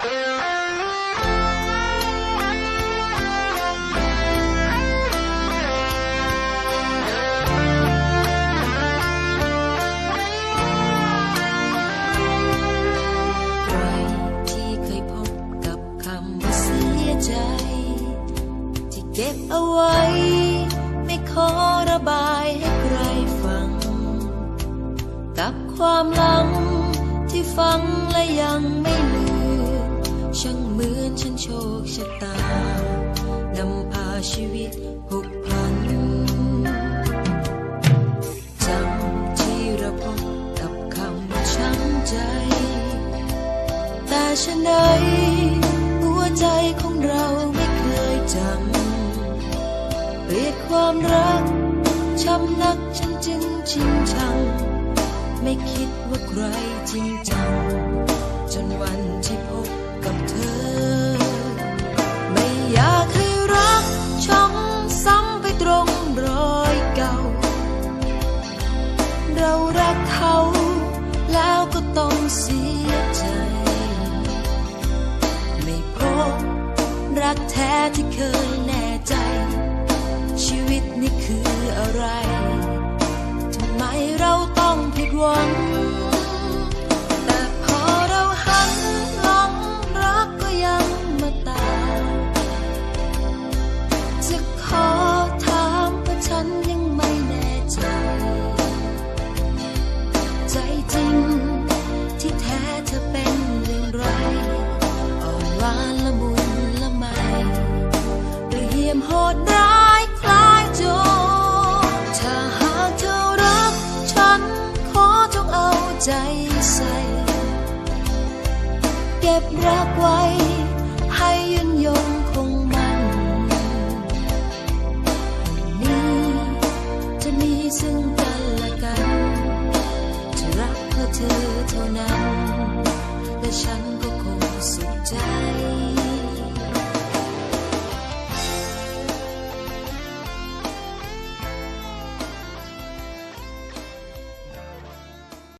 ครที่เคยพบกับคำว่าเสียใจที่เก็บเอาไว้ ไม่ขอระบายให้ใครฟัง กับความหลังที่ฟัง โชคชะตานำพาชีวิตผกพันจำที่เราพบกับคำช้ำใจ แต่ฉันใดหัวใจของเราไม่เคยจำเกลียดความรักช้ำนักฉันจึงชิงชัง ไม่คิดว่าใครจริงจัง จนวันที่พบกับเธอ รักเขา แล้วก็ต้องเสียใจ ไม่พบรักแท้ที่เคยแน่ใจ ชีวิตนี่คืออะไร ทำไมเราต้องผิดหวัง ยมโหดร้ายคล้ายโจรถ้าหากเธอรักฉันขอจงเอาใจใส่ เก็บรักไว้